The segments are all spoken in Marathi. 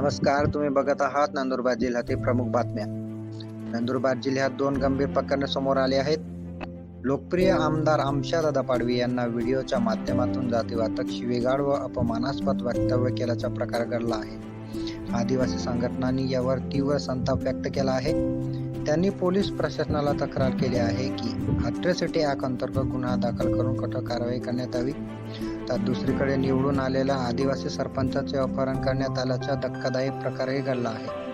नमस्कार तुम्ही बघत आहात नंदुरबार जिल्ह्यातील प्रमुख बातम्या. नंदुरबार जिल्ह्यात दोन गंभीर प्रकरणे समोर आले आहेत. लोकप्रिय आमदार आमशादादा पाडवी यांना व्हिडिओच्या माध्यमातून जातीवातक शिवेगाड व अपमानास्पद वक्तव्य केल्याचा प्रकार घडला आहे. आदिवासी संघटनांनी यावर तीव्र संताप व्यक्त केला आहे. त्यांनी पोलीस प्रशासनाला तक्रार केली आहे की अट्रॉसिटी ॲक्ट अंतर्गत गुन्हा दाखल करून कठोर कारवाई करण्यात यावी. तर दुसरीकडे निवडून आलेल्या आदिवासी सरपंचाचे अपहरण करण्यात आल्याचा धक्कादायक प्रकारही घडला आहे.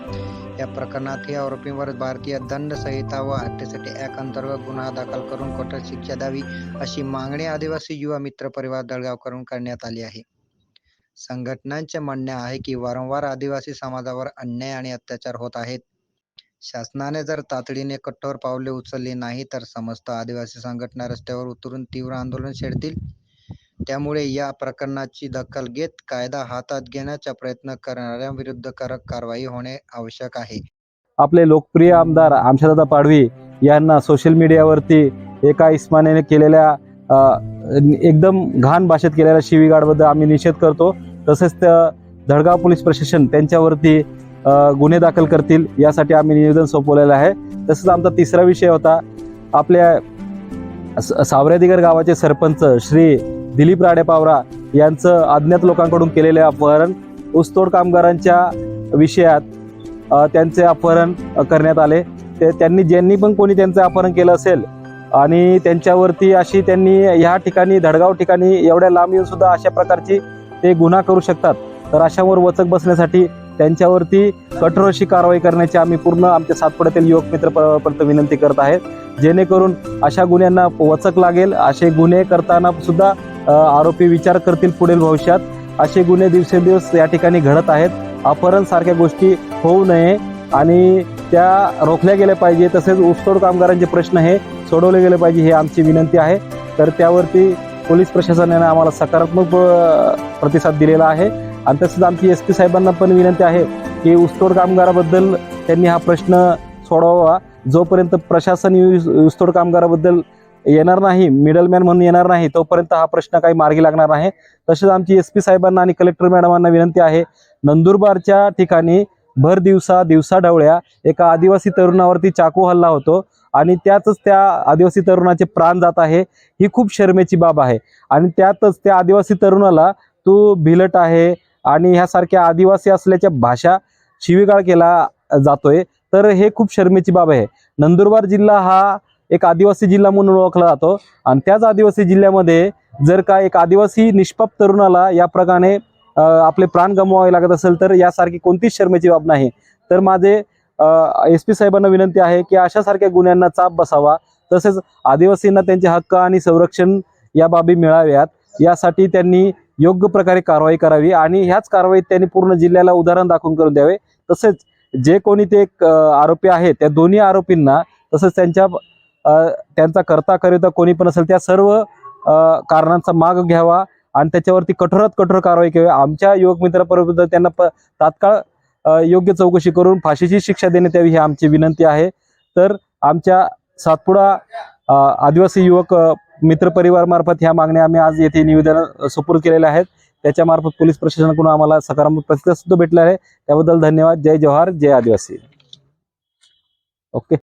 या प्रकरणातही आरोपींवर भारतीय दंड संहिता व हत्येसाठी ॲक्ट अंतर्गत गुन्हा दाखल करून कठोर शिक्षा द्यावी अशी मागणी आदिवासी युवा मित्र परिवार दळगावकडून करण्यात आली आहे. संघटनांचे म्हणणे आहे की वारंवार आदिवासी समाजावर अन्याय आणि अत्याचार होत आहेत. शासनाने जर तातडीने कठोर पावले उचलली नाही तर समस्त आदिवासी संघटना रस्त्यावर उतरून तीव्र आंदोलन छेडतील. त्यामुळे या प्रकरणाची दखल घेत कायदा हातात घेण्याचा प्रयत्न करणाऱ्यांविरुद्ध कडक कारवाई होणे आवश्यक आहे. आपले लोकप्रिय आमदार आमशादादा पाडवी यांना सोशल मीडियावरती एका इस्माने केलेल्या एकदम घाण भाषेत केलेल्या शिवीगाडबद्दल आम्ही निषेध करतो. तसेच त्या धडगाव पोलीस प्रशासन त्यांच्यावरती गुन्हे दाखल करतील यासाठी आम्ही निवेदन सोपवलेलं आहे. तसंच आमचा तिसरा विषय होता आपल्या स- सावरेदिगर गावाचे सरपंच श्री दिलीप राडे पावरा यांचं अज्ञात लोकांकडून केलेले अपहरण ऊसतोड कामगारांच्या विषयात त्यांचे अपहरण करण्यात आले. ते त्यांनी ज्यांनी पण कोणी त्यांचं अपहरण केलं असेल आणि त्यांच्यावरती अशी त्यांनी ह्या ठिकाणी धडगाव ठिकाणी एवढ्या लांब येऊन सुद्धा अशा प्रकारची ते गुन्हा करू शकतात. तर अशावर वचक बसण्यासाठी त्यांच्यावरती कठोर अशी कारवाई करण्याची आम्ही पूर्ण आमच्या सातपुड्यातील युवक मित्र पर्यंत विनंती करत आहेत. जेणेकरून अशा गुन्ह्यांना वचक लागेल. असे गुन्हे करताना सुद्धा आरोपी विचार करतील पुढील भविष्यात. असे गुन्हे दिवसेंदिवस या ठिकाणी घडत आहेत. अपहरण सारख्या गोष्टी होऊ नये आणि त्या रोखल्या गेल्या पाहिजे. तसेच ऊसतोड कामगारांचे प्रश्न हे सोडवले गेले पाहिजे ही आमची विनंती आहे. तर त्यावरती पोलीस प्रशासनाने आम्हाला सकारात्मक प्रतिसाद दिलेला आहे. आणि तसंच आमची एस पी साहेबांना पण विनंती आहे की ऊसतोड कामगाराबद्दल त्यांनी हा प्रश्न सोडवावा. जोपर्यंत प्रशासन ऊसतोड कामगाराबद्दल येणार नाही मिडलमॅन म्हणून येणार नाही तोपर्यंत हा प्रश्न काही मार्गी लागणार आहे तसेच आमची एस पी साहेबांना आणि कलेक्टर मॅडमांना विनंती आहे नंदुरबारच्या ठिकाणी भर दिवसा दिवसा ढवळ्या एका आदिवासी तरुणावरती चाकू हल्ला होतो आणि त्यातच त्या आदिवासी तरुणाचे प्राण जात आहे ही खूप शर्मेची बाब आहे. आणि त्यातच त्या आदिवासी तरुणाला तू भिलट आहे आणि ह्यासारख्या आदिवासी असल्याच्या भाषा शिवीगाळ केला जातोय तर हे खूप शर्मेची बाब आहे. नंदुरबार जिल्हा हा एक आदिवासी जिल्हा म्हणून ओळखला जातो. आणि त्याच आदिवासी जिल्ह्यामध्ये जर का एक आदिवासी निष्पाप तरुणाला या प्रकारे आपले प्राण गमवावे लागत असेल तर यासारखी कोणतीच शर्मेची बाब नाही. तर माझे एस पी साहेबांना विनंती आहे की अशासारख्या गुन्ह्यांना चाप बसावा. तसेच आदिवासींना त्यांचे हक्क आणि संरक्षण या बाबी मिळाव्यात. यासाठी त्यांनी योग्य प्रकारे कारवाई करावी आणि ह्याच कारवाईत त्यांनी पूर्ण जिल्ह्याला उदाहरण दाखवून करून द्यावे. तसेच जे कोणी ते आरोपी आहेत त्या दोन्ही आरोपींना तसंच त्यांच्या त्यांचा करता करिता कोणी पण असेल त्या सर्व कारणांचा माग घ्यावा आणि त्याच्यावरती कठोरात कठोर कारवाई करावी आमच्या युवक मित्रापर्यंत त्यांना प तात्काळ योग्य चौकशी करून फाशीची शिक्षा देण्यात यावी ही आमची विनंती आहे. तर आमच्या सातपुडा आदिवासी युवक अ, मित्र परिवारमार्फत ह्या मागण्या आम्ही आज येथे निवेदन सुपूर सुपूर्द केलेल्या आहेत. त्याच्यामार्फत पोलीस प्रशासनाकडून आम्हाला सकारात्मक प्रतिसाद सुद्धा भेटला आहे. त्याबद्दल धन्यवाद. जय जवाहर. जय आदिवासी. ओके.